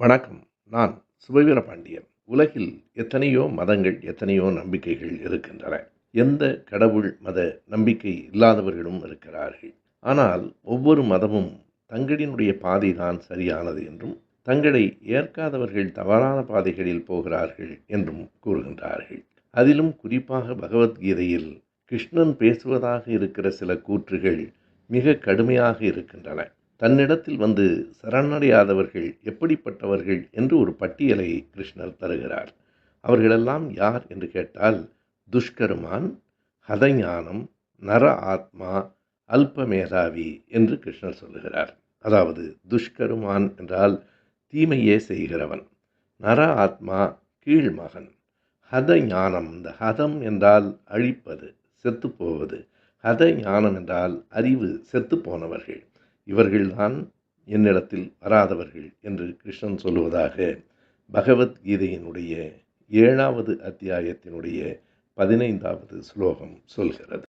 வணக்கம். நான் சுபவீர பாண்டியன் உலகில் எத்தனையோ மதங்கள் எத்தனையோ நம்பிக்கைகள் இருக்கின்றன. எந்த கடவுள் மத நம்பிக்கை இல்லாதவர்களும் இருக்கிறார்கள். ஆனால் ஒவ்வொரு மதமும் தங்களினுடைய பாதைதான் சரியானது என்றும் தங்களை ஏற்காதவர்கள் தவறான பாதைகளில் போகிறார்கள் என்றும் கூறுகின்றார்கள். அதிலும் குறிப்பாக பகவத்கீதையில் கிருஷ்ணன் பேசுவதாக இருக்கிற சில கூற்றுகள் மிக கடுமையாக இருக்கின்றன. தன்னிடத்தில் வந்து சரணடையாதவர்கள் எப்படிப்பட்டவர்கள் என்று ஒரு பட்டியலை கிருஷ்ணர் தருகிறார். அவர்களெல்லாம் யார் என்று கேட்டால் துஷ்கருமான் ஹதஞானம் நர ஆத்மா அல்பமேதாவி என்று கிருஷ்ணர் சொல்லுகிறார். அதாவது துஷ்கருமான் என்றால் தீமையே செய்கிறவன். நர ஆத்மா கீழ்மகன் ஹத ஞானம் இந்த ஹதம் என்றால் அழிப்பது செத்துப்போவது. ஹத ஞானம் என்றால் அறிவு செத்துப்போனவர்கள். இவர்கள்தான் என்னிடத்தில் வராதவர்கள் என்று கிருஷ்ணன் சொல்லுவதாக பகவத்கீதையினுடைய ஏழாவது அத்தியாயத்தினுடைய பதினைந்தாவது ஸ்லோகம் சொல்கிறது.